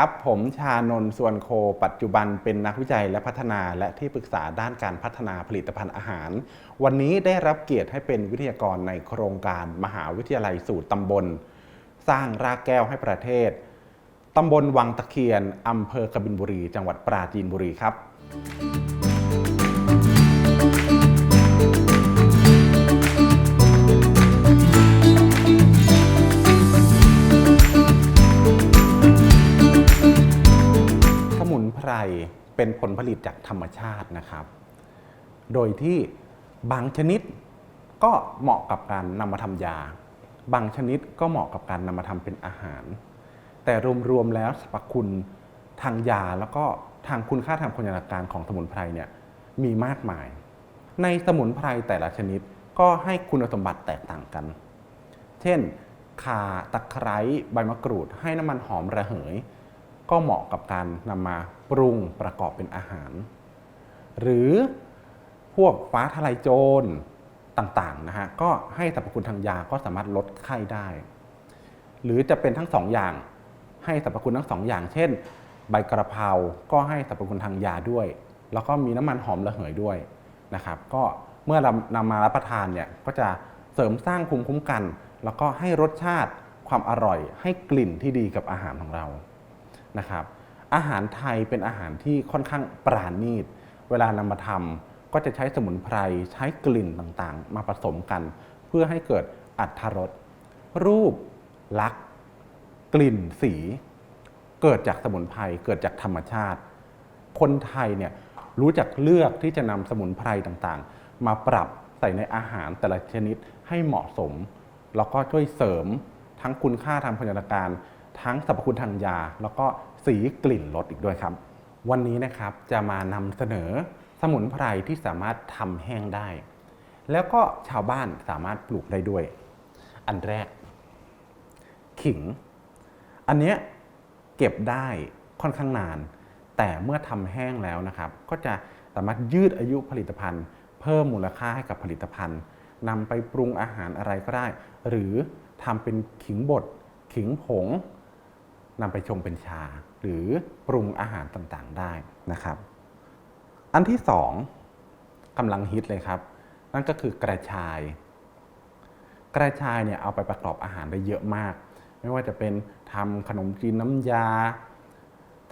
ครับ ผมชานนส่วนโค ปัจจุบันเป็นนักวิจัยและพัฒนาและที่ปรึกษาด้านการพัฒนาผลิตภัณฑ์อาหาร วันนี้ได้รับเกียรติให้เป็นวิทยากรในโครงการมหาวิทยาลัยสูตรตำบล สร้างรากแก้วให้ประเทศ ตำบลวังตะเคียน อำเภอกบินบุรี จังหวัดปราจีนบุรีครับ เป็นผลผลิตจากธรรมชาตินะครับ โดยที่บางชนิดก็เหมาะกับการนำมาทำยา บางชนิดก็เหมาะกับการนำมาทำเป็นอาหาร แต่รวมๆแล้วสรรพคุณทางยาแล้วก็ทางคุณค่าทางโภชนาการของสมุนไพรเนี่ยมีมากมาย ในสมุนไพรแต่ละชนิดก็ให้คุณสมบัติแตกต่างกัน เช่นข่าตะไคร้ใบมะกรูด ให้น้ำมันหอมระเหย ก็เหมาะกับการนำมา ปรุงประกอบเป็นอาหาร หรือพวกฟ้าทลายโจรต่างๆนะฮะก็ให้สรรพคุณทางยาก็สามารถลดไข้ได้ หรือจะเป็นทั้งสองอย่างให้สรรพคุณทั้งสองอย่าง เช่น ใบกระเพราก็ให้สรรพคุณทางยาด้วย แล้วก็มีน้ำมันหอมระเหยด้วยนะครับ ก็เมื่อเรานำมารับประทานเนี่ยก็จะเสริมสร้างภูมิคุ้มกัน แล้วก็ให้รสชาติความอร่อย ให้กลิ่นที่ดีกับอาหารของเรานะครับ อาหารไทยเป็นอาหารที่ค่อนข้างปราณีต เวลานำมาทำก็จะใช้สมุนไพรใช้กลิ่นต่างๆ มาผสมกัน เพื่อให้เกิดอัตรสรูปลักษณ์กลิ่นสี เกิดจากสมุนไพรเกิดจากธรรมชาติ คนไทยเนี่ยรู้จักเลือกที่จะนำสมุนไพรต่างๆ มาปรับใส่ในอาหารแต่ละชนิดให้เหมาะสม แล้วก็ช่วยเสริมทั้งคุณค่าทางโภชนาการ ทั้งสรรพคุณทางยา แล้วก็ สีกลิ่นรสอีกด้วยครับ วันนี้นะครับจะมานำเสนอสมุนไพรที่สามารถทำแห้งได้ แล้วก็ชาวบ้านสามารถปลูกได้ด้วย อันแรก ขิง อันเนี้ยเก็บได้ค่อนข้างนาน แต่เมื่อทำแห้งแล้วนะครับ ก็จะสามารถยืดอายุผลิตภัณฑ์ เพิ่มมูลค่าให้กับผลิตภัณฑ์นำไปปรุงอาหารอะไรก็ได้ หรือทำเป็นขิงบด ขิงผง นำไปชงเป็นชา หรือปรุงอาหารต่างๆได้นะครับ อันที่สองกำลังฮิตเลยครับ นั่นก็คือกระชาย กระชายเนี่ยเอาไปประกอบอาหารได้เยอะมาก ไม่ว่าจะเป็นทำขนมจีนน้ำยา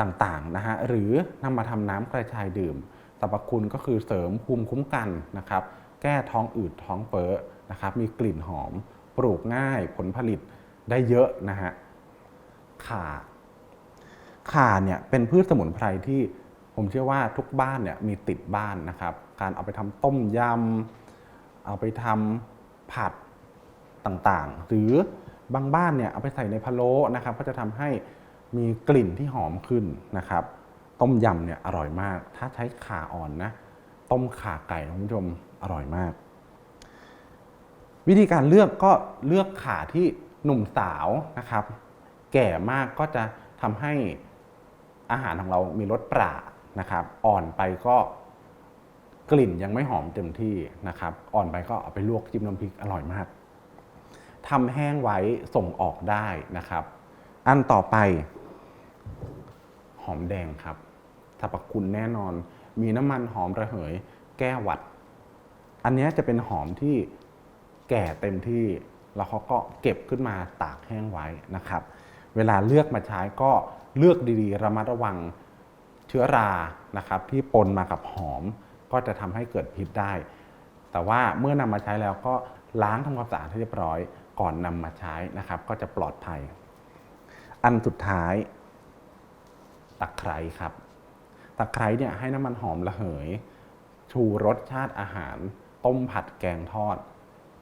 ต่างๆนะฮะหรือนำมาทำน้ำกระชายดื่มสรรพคุณก็คือเสริมภูมิคุ้มกันนะครับ แก้ท้องอืดท้องเฟ้อนะครับ มีกลิ่นหอม ปลูกง่ายผลผลิตได้เยอะนะฮะ ข่า ข่าเนี่ยเป็นพืชสมุนไพรที่ผมเชื่อว่าทุกบ้านเนี่ยมีติดบ้านนะครับ การเอาไปทำต้มยำ เอาไปทำผัดต่างๆ หรือบางบ้านเนี่ยเอาไปใส่ในพะโล้นะครับก็จะทำให้มีกลิ่นที่หอมขึ้นนะครับ ต้มยำเนี่ยอร่อยมาก ถ้าใช้ข่าอ่อนนะ ต้มข่าไก่คุณผู้ชมอร่อยมาก วิธีการเลือกก็เลือกข่าที่หนุ่มสาวนะครับ แก่มากก็จะทำให้อาหารของเรามีรสปรานะครับ อ่อนไปก็กลิ่นยังไม่หอมเต็มที่นะครับ อ่อนไปก็เอาไปลวกจิ้มน้ำพริกอร่อยมากทำแห้งไว้ส่งออกได้นะครับ อันต่อไป หอมแดงครับสรรพคุณแน่นอน มีน้ำมันหอมระเหย แก้หวัด อันนี้จะเป็นหอมที่แก่เต็มที่ แล้วเขาก็เก็บขึ้นมาตากแห้งไว้นะครับ เวลาเลือกมาใช้ก็เลือกดีๆ ระมัดระวังเชื้อรานะครับ ที่ปนมากับหอม ก็จะทำให้เกิดพิษได้ แต่ว่าเมื่อนำมาใช้แล้วก็ล้างทำความสะอาดให้เรียบร้อย ก่อนนำมาใช้นะครับ ก็จะปลอดภัย อันสุดท้าย ตะไคร้ครับ ตะไคร้เนี่ยให้น้ำมันหอมระเหย ชูรสชาติอาหาร ต้มผัดแกงทอด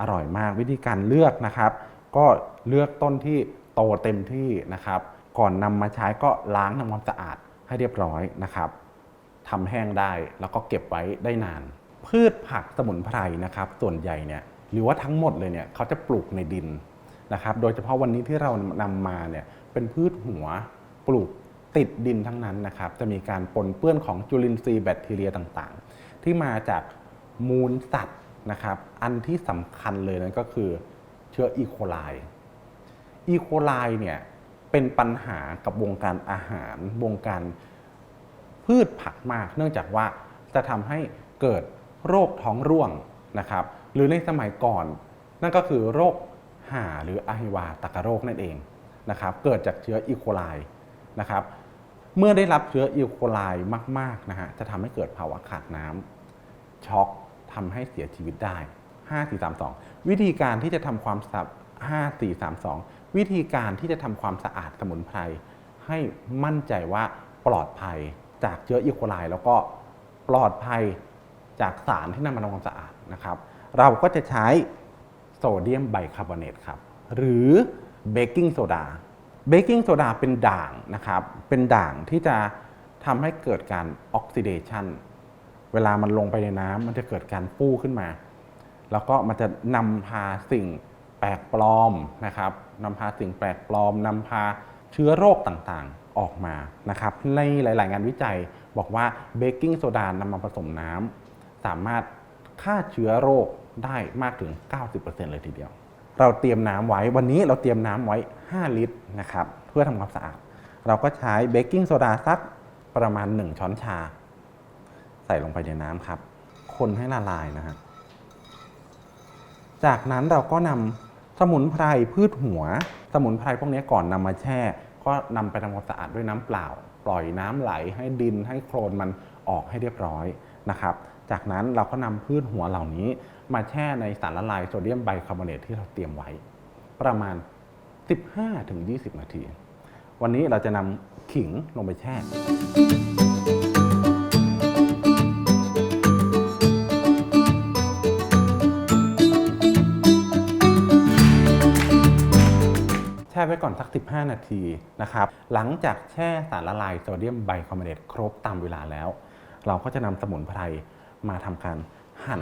อร่อยมากวิธีการเลือกนะครับ ก็เลือกต้นที่ โตเต็มที่นะครับ ก่อนนำมาใช้ก็ล้างทำความสะอาดให้เรียบร้อยนะครับทำแห้งได้แล้วก็เก็บไว้ได้นาน พืชผักสมุนไพรนะครับ ส่วนใหญ่เนี่ยหรือว่าทั้งหมดเลยเนี่ยเขาจะปลูกในดินนะครับ โดยเฉพาะวันนี้ที่เรานำมาเนี่ยเป็นพืชหัวปลูกติดดินทั้งนั้นนะครับ จะมีการปนเปื้อนของจุลินทรีย์แบคทีเรียต่างๆ ที่มาจากมูลสัตว์นะครับ อันที่สำคัญเลยนั่นก็คือเชื้ออีโคไล อีโคไลเนี่ยเป็นปัญหากับวงการอาหาร วงการพืชผักมาก เนื่องจากว่าจะทำให้เกิดโรคท้องร่วงนะครับ หรือในสมัยก่อน นั่นก็คือโรคห่าหรืออะฮิวาตากโรคนั่นเองนะครับ เกิดจากเชื้ออีโคไลนะครับ เมื่อได้รับเชื้ออีโคไลมากๆนะฮะจะทำให้เกิดภาวะขาดน้ำช็อกทำให้เสียชีวิตได้ 5 4 3 2 วิธีการที่จะทำความสะ5 4 3 2วิธีการที่จะทำความสะอาดสมุนไพรให้มั่นใจว่าปลอดภัยจากเชื้ออีโคไลแล้วก็ปลอดภัยจากสารที่นำมาทำความสะอาดนะครับ เราก็จะใช้โซเดียมไบคาร์บอเนตครับหรือเบกกิ้งโซดาเบกกิ้งโซดาเป็นด่างนะครับ เป็นด่างที่จะทำให้เกิดการออกซิเดชันเวลามันลงไปในน้ำมันจะเกิดการฟูขึ้นมา แล้วก็มันจะนำพาสิ่งแปลกปลอมนะครับ นำพาสิ่งแปลกปลอมนำพาเชื้อโรคต่างๆออกมานะครับในหลาย ๆ งานวิจัยบอกว่าเบกกิ้งโซดานำมาผสมน้ำสามารถฆ่าเชื้อโรคได้มากถึง 90%เลยทีเดียว เราเตรียมน้ำไว้วันนี้เราเตรียมน้ำไว้ 5 ลิตรนะครับเพื่อทำความสะอาด เราก็ใช้เบกกิ้งโซดาสักประมาณ 1 ช้อนชา ใส่ลงไปในน้ำครับ คนให้ละลายนะฮะจากนั้นเราก็นำ สมุนไพรพืชหัว สมุนไพรพวกนี้ก่อนนำมาแช่ ก็นำไปทำความสะอาดด้วยน้ำเปล่า ปล่อยน้ำไหลให้ดินให้โคลนมันออกให้เรียบร้อยนะครับ จากนั้นเราก็นำพืชหัวเหล่านี้มาแช่ในสารละลายโซเดียมไบคาร์บอเนตที่เราเตรียมไว้ ประมาณ 15-20 นาที วันนี้เราจะนำขิงลงไปแช่ ไว้ก่อนสัก 15 นาทีนะครับหลังจากแช่สารละลายโซเดียมไบคาร์บอเนตครบตามเวลาแล้ว เราก็จะนำสมุนไพรมาทำการหั่น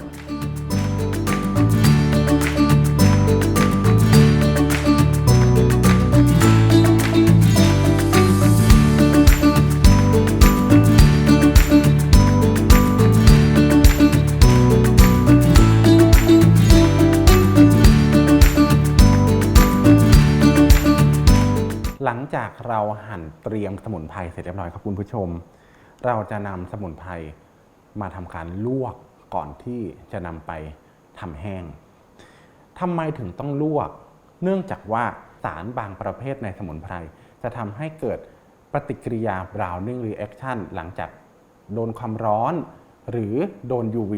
เราหั่นเตรียมสมุนไพรเสร็จเรียบร้อยครับคุณผู้ชม เราจะนำสมุนไพรมาทำการลวกก่อนที่จะนำไปทำแห้งทำไมถึงต้องลวก เนื่องจากว่าสารบางประเภทในสมุนไพรจะทำให้เกิดปฏิกิริยา browning reaction หลังจากโดนความร้อน หรือโดน UV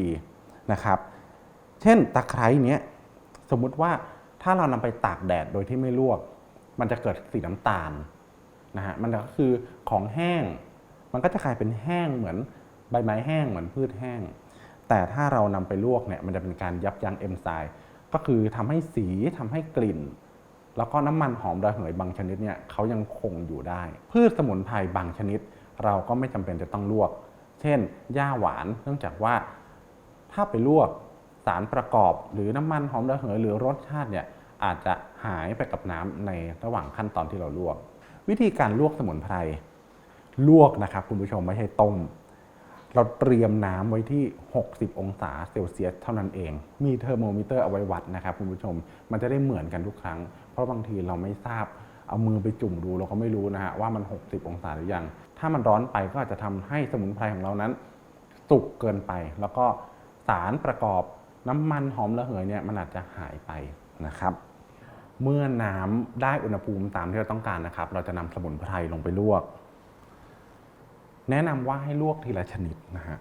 นะครับ เช่นตะไคร้เนี้ยสมมุติว่าถ้าเรานำไปตากแดดโดยที่ไม่ลวก มันจะเกิดสีน้ำตาล นะฮะมันก็คือของแห้ง มันก็จะกลายเป็นแห้งเหมือนใบไม้แห้งเหมือนพืชแห้ง แต่ถ้าเรานำไปลวกเนี่ยมันจะเป็นการยับยั้งเอนไซม์ก็คือทำให้สีทำให้กลิ่น แล้วก็น้ำมันหอมระเหยบางชนิดเนี่ยเขายังคงอยู่ได้ พืชสมุนไพรบางชนิด เราก็ไม่จำเป็นจะต้องลวก เช่นหญ้าหวานเนื่องจากว่า ถ้าไปลวกสารประกอบหรือน้ำมันหอมระเหยหรือรสชาติเนี่ยอาจจะหายไปกับน้ำในระหว่างขั้นตอนที่เราลวก วิธีการลวกสมุนไพรลวกนะครับคุณผู้ชมไม่ใช่ต้ม เราเตรียมน้ำไว้ที่ 60 องศาเซลเซียสเท่านั้นเอง มีเทอร์โมมิเตอร์เอาไว้วัดนะครับคุณผู้ชมมันจะได้เหมือนกันทุกครั้ง เพราะบางทีเราไม่ทราบเอามือไปจุ่มดูเราก็ไม่รู้นะฮะว่ามัน 60 องศาหรือยัง ถ้ามันร้อนไปก็อาจจะทำให้สมุนไพรของเรานั้น สุกเกินไป แล้วก็สารประกอบน้ำมันหอมระเหยเนี่ยมันอาจจะหายไปนะครับ เมื่อน้ำได้อุณหภูมิตามที่เราต้องการนะครับ เราจะนำสมุนไพรลงไปลวก แนะนำว่าให้ลวกทีละชนิดนะฮะ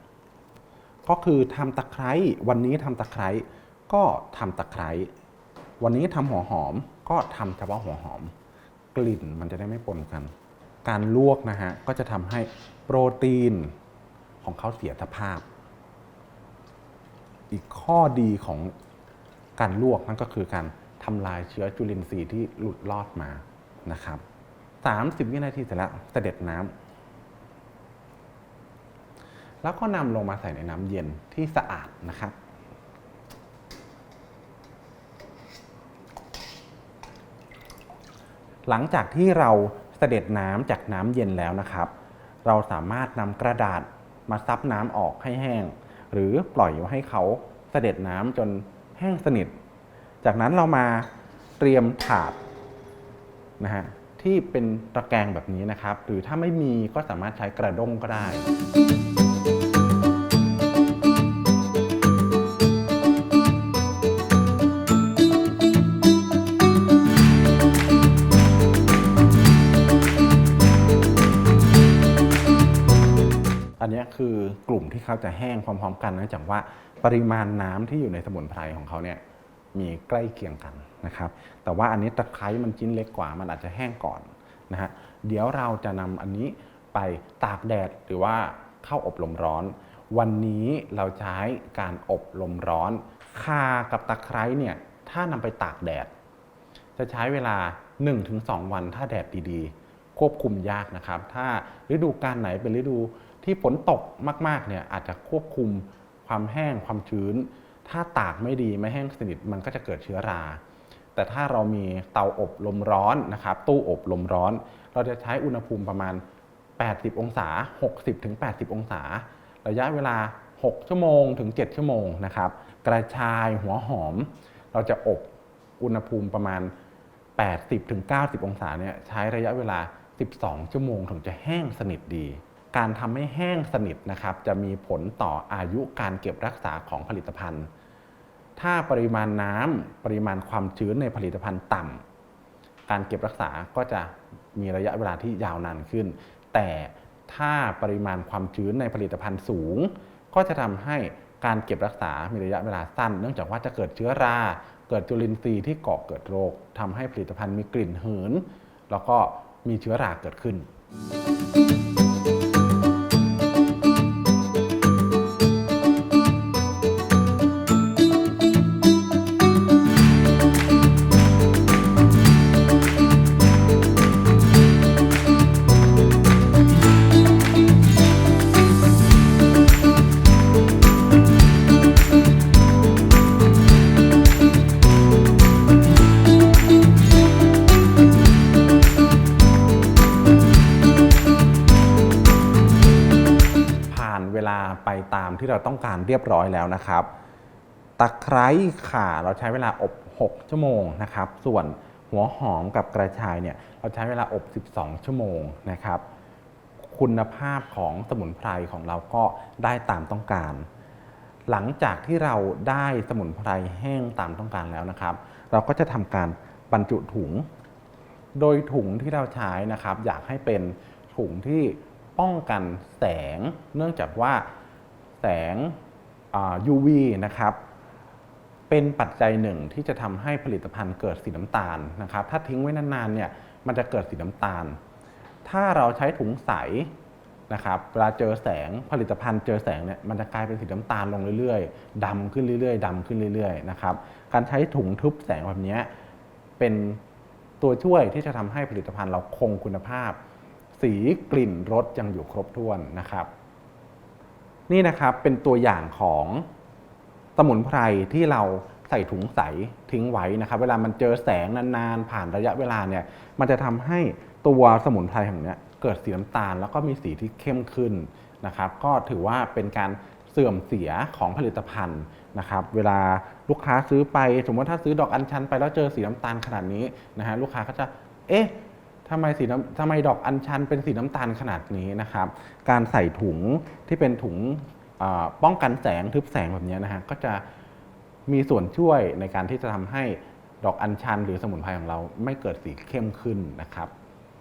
ก็คือทำตะไคร้วันนี้ทำตะไคร้ก็ทำตะไคร้วันนี้ทำหัวหอมก็ทำเฉพาะหัวหอม กลิ่นมันจะได้ไม่ปนกัน การลวกนะฮะก็จะทำให้โปรตีนของเขาเสียสภาพ อีกข้อดีของการลวกนั่นก็คือการ ทำลายเชื้อจุลินทรีย์ที่หลุดลอดมานะครับ 30 วินาทีเสร็จแล้วเสด็จน้ำแล้วก็นำลงมาใส่ในน้ำเย็นที่สะอาดนะครับหลังจากที่เราเสด็จน้ำจากน้ำเย็นแล้วนะครับ เราสามารถนำกระดาษมาซับน้ำออกให้แห้ง หรือปล่อยไว้ให้เขาเสด็จน้ำจนแห้งสนิท จากนั้นเรามาเตรียมถาดนะฮะที่เป็นตะแกรงแบบนี้นะครับ หรือถ้าไม่มีก็สามารถใช้กระด้งก็ได้อันนี้คือกลุ่มที่เขาจะแห้งพร้อม ๆ กันเนื่องจากว่าปริมาณน้ำที่อยู่ในสมุนไพรของเขาเนี่ย มีใกล้เคียงกันนะครับ แต่ว่าอันนี้ตะไคร้มันชิ้นเล็กกว่า มันอาจจะแห้งก่อนนะฮะ เดี๋ยวเราจะนำอันนี้ไปตากแดดหรือว่าเข้าอบลมร้อน วันนี้เราใช้การอบลมร้อนคากับตะไคร้เนี่ยถ้านำไปตากแดด จะใช้เวลา 1-2 วันถ้าแดดดีๆ ควบคุมยากนะครับ ถ้าฤดูการไหนเป็นฤดูที่ฝนตกมากๆเนี่ยอาจจะควบคุมความแห้งความชื้น ถ้าตากไม่ดีไม่แห้งสนิทมันก็จะเกิดเชื้อรา แต่ถ้าเรามีเตาอบลมร้อนนะครับ ตู้อบลมร้อน เราจะใช้อุณหภูมิประมาณ 80 องศา 60-80 องศา ระยะเวลา 6 ชั่วโมงถึง 7 ชั่วโมงนะครับ กระชายหัวหอม เราจะอบอุณหภูมิประมาณ 80-90 องศาเนี่ยใช้ระยะเวลา 12 ชั่วโมงถึงจะแห้งสนิทดี การทำให้แห้งสนิทนะครับจะมีผลต่ออายุการเก็บรักษาของผลิตภัณฑ์ ถ้าปริมาณน้ำปริมาณความชื้นในผลิตภัณฑ์ต่ำการเก็บรักษาก็จะมีระยะเวลาที่ยาวนานขึ้น แต่ถ้าปริมาณความชื้นในผลิตภัณฑ์สูง ก็จะทำให้การเก็บรักษา มีระยะเวลาสั้น เนื่องจากว่าจะเกิดเชื้อรา เกิดจุลินทรีย์ที่เก่อเกิดโรคทำให้ผลิตภัณฑ์มีกลิ่นหืน แล้วก็มีเชื้อราเกิดขึ้น ที่เราต้องการเรียบร้อยแล้วนะครับ ตะไคร้ข่าเราใช้เวลาอบ 6 ชั่วโมงนะครับ ส่วนหัวหอมกับกระชายเนี่ยเราใช้เวลาอบ 12 ชั่วโมงนะครับ คุณภาพของสมุนไพรของเราก็ได้ตามต้องการ หลังจากที่เราได้สมุนไพรแห้งตามต้องการแล้วนะครับ เราก็จะทำการบรรจุถุง โดยถุงที่เราใช้นะครับ อยากให้เป็นถุงที่ป้องกันแสง เนื่องจากว่า แสง UV นะครับเป็นปัจจัยหนึ่งที่จะทำให้ผลิตภัณฑ์เกิดสีน้ำตาลนะครับ ถ้าทิ้งไว้นานๆเนี่ยมันจะเกิดสีน้ำตาล ถ้าเราใช้ถุงใสนะครับเวลาเจอแสงผลิตภัณฑ์เจอแสงเนี่ยมันจะกลายเป็นสีน้ำตาลลงเรื่อยๆดำขึ้นเรื่อยๆดำขึ้นเรื่อยๆนะครับการใช้ถุงทึบแสงแบบนี้เป็นตัวช่วยที่จะทำให้ผลิตภัณฑ์เราคงคุณภาพ สีกลิ่นรสยังอยู่ครบถ้วนนะครับ นี่นะครับเป็นตัวอย่างของสมุนไพรที่เราใส่ถุงใสทิ้งไว้นะครับ เวลามันเจอแสงนานๆ ผ่านระยะเวลาเนี่ย มันจะทำให้ตัวสมุนไพรของนี้เกิดสีน้ำตาลแล้วก็มีสีที่เข้มขึ้นนะครับ ก็ถือว่าเป็นการเสื่อมเสียของผลิตภัณฑ์นะครับ เวลาลูกค้าซื้อไป สมมติถ้าซื้อดอกอัญชันไปแล้วเจอสีน้ำตาลขนาดนี้นะฮะลูกค้าก็จะ เอ๊ะ ทำไมสีน้ำทำไมดอกอัญชันเป็นสีน้ำตาลขนาดนี้นะครับ การใส่ถุงที่เป็นถุงป้องกันแสงทึบแสงแบบนี้นะฮะก็จะมีส่วนช่วยในการที่จะทำให้ดอกอัญชันหรือสมุนไพรของเราไม่เกิดสีเข้มขึ้นนะครับ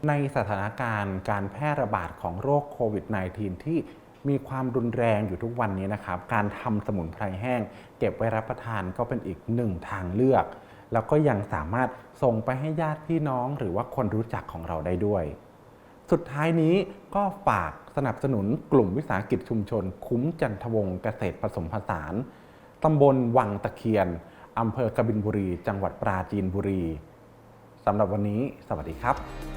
ในสถานการณ์การแพร่ระบาดของโรคโควิด -19 ที่มีความรุนแรงอยู่ทุกวันนี้นะครับ การทำสมุนไพรแห้ง เก็บไว้รับประทานก็เป็นอีกหนึ่งทางเลือก แล้วก็ยังสามารถส่งไปให้ญาติพี่น้องหรือว่าคนรู้จักของเราได้ด้วย สุดท้ายนี้ก็ฝากสนับสนุนกลุ่มวิสาหกิจชุมชน คุ้มจันทวงศ์เกษตรผสมผสานตำบลวังตะเคียนอำเภอกบินบุรี จังหวัดปราจีนบุรีสำหรับวันนี้ สวัสดีครับ